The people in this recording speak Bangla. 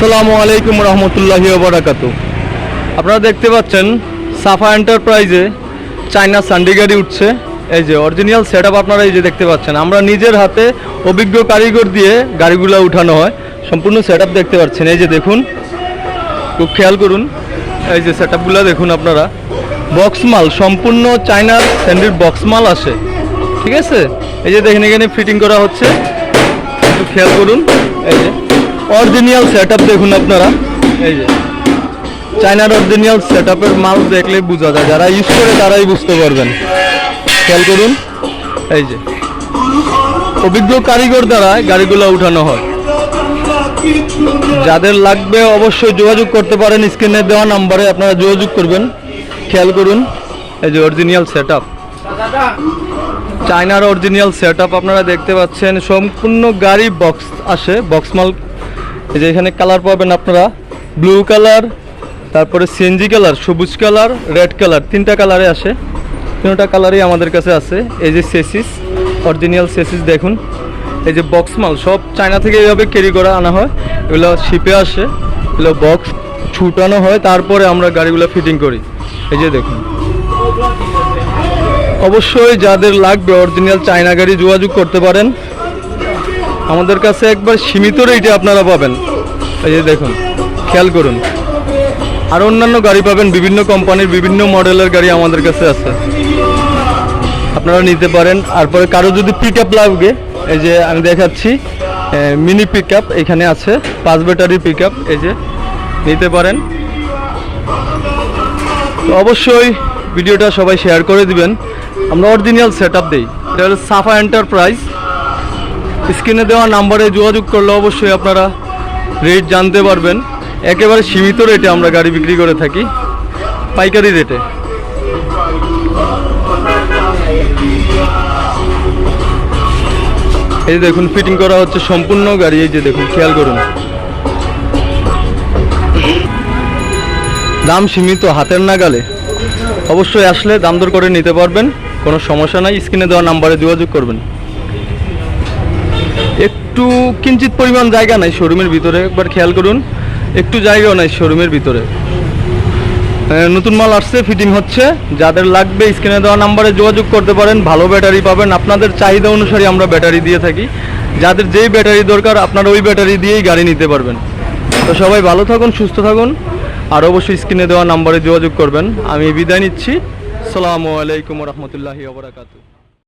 আসসালামু আলাইকুম রহমতুল্লাহি বারাকাতু আপনারা দেখতে পাচ্ছেন সাফা এন্টারপ্রাইজে চায়না সান্ডি গাড়ি উঠছে। এই যে অরিজিনাল সেট আপনারা এই যে দেখতে পাচ্ছেন। আমরা নিজের হাতে অভিজ্ঞ কারিগর দিয়ে গাড়িগুলো উঠানো হয়। সম্পূর্ণ সেট দেখতে পাচ্ছেন। এই যে দেখুন, খুব খেয়াল করুন। এই যে সেট দেখুন আপনারা। বক্স মাল, সম্পূর্ণ চায়নার স্যান্ডির বক্স মাল আসে। ঠিক আছে? এই যে দেখেন, এখানে ফিটিং করা হচ্ছে। খেয়াল করুন। এই যে অরিজিনাল সেট দেখুন আপনারা। এই যে। চায়নার অরিজিনাল সেট মাল দেখলে বোঝা যায়। যারা ইউজ করে তারাই বুঝতে পারবেন। খেয়াল করুন। এই যে। অভিজ্ঞ কারিগর দ্বারা গাড়িগুলো উঠানো হয়। যাদের লাগবে অবশ্যই যোগাযোগ করতে পারেন। স্ক্রিনে দেওয়া নাম্বারে আপনারা যোগাযোগ করবেন। খেয়াল করুন। এই যে অরিজিনাল সেট চায়নার অরিজিনাল সেট আপনারা দেখতে পাচ্ছেন। সম্পূর্ণ গাড়ি বক্স আসে। বক্স মাল এই যে এখানে কালার পাবেন আপনারা, ব্লু কালার, তারপরে সিএনজি কালার, সবুজ কালার, রেড কালার, তিনটা কালারে আসে। তিনটা কালারই আমাদের কাছে আছে। এই যে সেসিস, অরিজিনাল সেসিস দেখুন। এই যে বক্স মাল, সব চায়না থেকে এইভাবে ক্যারি করা আনা হয়। এগুলো শিপে আসে, এগুলো বক্স ছুটানো হয়, তারপরে আমরা গাড়িগুলো ফিটিং করি। এই যে দেখুন। অবশ্যই যাদের লাগবে অরিজিনাল চায়না গাড়ি যোগাযোগ করতে পারেন। আমাদের কাছে একবার সীমিত রেটে আপনারা পাবেন। এই যে দেখুন, খেয়াল করুন। আর অন্যান্য গাড়ি পাবেন, বিভিন্ন কোম্পানির বিভিন্ন মডেলের গাড়ি আমাদের কাছে আছে। আপনারা নিতে পারেন। তারপরে কারও যদি পিক আপ লাগবে এই যে আমি দেখাচ্ছি মিনি পিক আপ এখানে আছে, পাঁচ ব্যাটারি পিক আপ এই যে নিতে পারেন। তো অবশ্যই ভিডিওটা সবাই শেয়ার করে দিবেন। আমরা অরিজিনাল সেট আপ দিই। এটা হলো সাফা এন্টারপ্রাইজ স্ক্রিনে দেওয়া নাম্বারে যোগাযোগ করলে অবশ্যই আপনারা রেট জানতে পারবেন। একেবারে সীমিত রেটে আমরা গাড়ি বিক্রি করে থাকি, পাইকারি রেটে এই দেখুন ফিটিং করা হচ্ছে সম্পূর্ণ গাড়ি, এই যে দেখুন, খেয়াল করুন। দাম সীমিত, হাতের নাগালে। অবশ্যই আসলে দাম দর করে নিতে পারবেন, কোনো সমস্যা নাই, স্ক্রিনে দেওয়া নাম্বারে যোগাযোগ করবেন। একটু কিঞ্চিত পরিমাণ জায়গা নাই শোরুমের ভিতরে, একবার খেয়াল করুন। একটু জায়গাও নাই শোরুমের ভিতরে। নতুন মাল আসছে ফিটিং হচ্ছে। যাদের লাগবে স্ক্রিনে দেওয়া নাম্বারে যোগাযোগ করতে পারেন, ভালো ব্যাটারি পাবেন। আপনাদের চাহিদা অনুসারে আমরা ব্যাটারি দিয়ে থাকি। যাদের যেই ব্যাটারি দরকার, আপনারা ওই ব্যাটারি দিয়েই গাড়ি নিতে পারবেন। তো সবাই ভালো থাকুন, সুস্থ থাকুন। আর অবশ্যই স্ক্রিনে দেওয়া নাম্বারে যোগাযোগ করবেন। আমি বিদায় নিচ্ছি। সালামু আলাইকুম রহমতুল্লাহি ওবরাকাতু